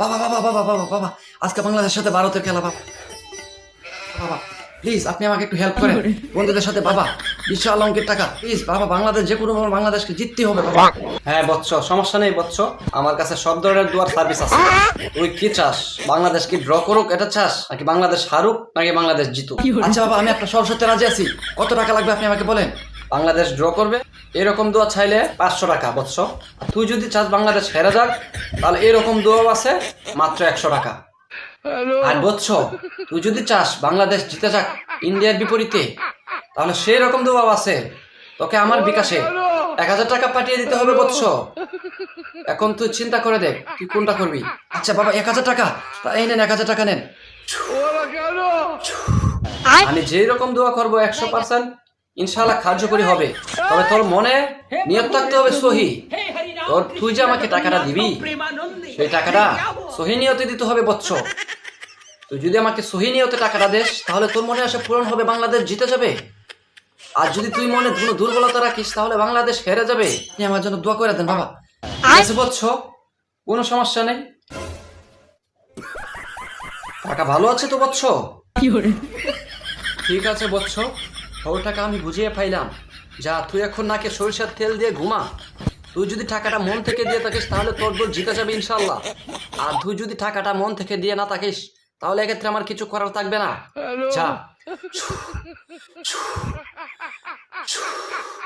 বাবা বাবা বাবা বাবা বাবা আজকে বাংলাদেশের সাথে ভারতের খেলা বাবা। বাবা প্লিজ আপনি আমাকে একটু হেল্প করেন। বন্ধুদের সাথে বাবা বিশাল অঙ্কের টাকা প্লিজ বাবা বাংলাদেশ যে কোনো বাংলাদেশকে জিততে হবে বাবা। হ্যাঁ বৎস সমস্যা নেই বৎস। আমার কাছে সব ধরনের দুয়ার সার্ভিস আছে। তুই কি চাস? বাংলাদেশ কি ড্র করুক এটা চাস? নাকি বাংলাদেশ হারুক নাকি বাংলাদেশ জিতুক? আচ্ছা বাবা আমি আপনার সরস্বতী রাজি আছি। কত টাকা লাগবে আপনি আমাকে বলেন? বাংলাদেশ ড্র করবে। এরকম দোয়া চাইলে পাঁচশো টাকা বৎস তুই যদি চাস বাংলাদেশ হেরে যাক তাহলে এরকম দোয়াও আছে মাত্র একশো টাকা। আর বৎস তুই যদি চাস বাংলাদেশ জিতে যাক ইন্ডিয়ার বিপরীতে তাহলে সেই রকম দোয়াও আছে। তোকে আমার বিকাশে এক হাজার টাকা পাঠিয়ে দিতে হবে বৎস এখন তুই চিন্তা করে দেখ তুই কোনটা করবি? আচ্ছা বাবা এক হাজার টাকা। তা এই নেন এক হাজার টাকা নেন। আমি যেই রকম দোয়া করব একশো পার্সেন্ট ইনশাল্লাহ কার্যকরী হবে। তবে তোর মনে নিয়ত থাকতে হবে সহি। তোর তুই যে আমাকে টাকাটা দিবি সেই টাকাটা সহি নিয়তে দিতে হবে বৎস। তুই যদি আমাকে সহি নিয়তে টাকাটা দেস তাহলে তোর মনে আসে পূরণ হবে বাংলাদেশ জিতে যাবে। আর যদি তুই মনে কোনো দুর্বলতা রাখিস তাহলে বাংলাদেশ হেরে যাবে। আপনি আমার জন্য দোয়া করে দেন বাবা। বৎস কোনো সমস্যা নেই। টাকা ভালো আছে তো বৎস? ঠিক আছে বৎস। ওর টাকা আমি বুঝিয়ে পাইলাম। যা তুই এখন নাকে সরিষার তেল দিয়ে ঘুমা। তুই যদি টাকাটা মন থেকে দিয়ে থাকিস তাহলে তোর দল জিতে যাবে ইনশাল্লাহ আর তুই যদি টাকাটা মন থেকে দিয়ে না থাকিস তাহলে এক্ষেত্রে আমার কিছু করার থাকবে না। যা।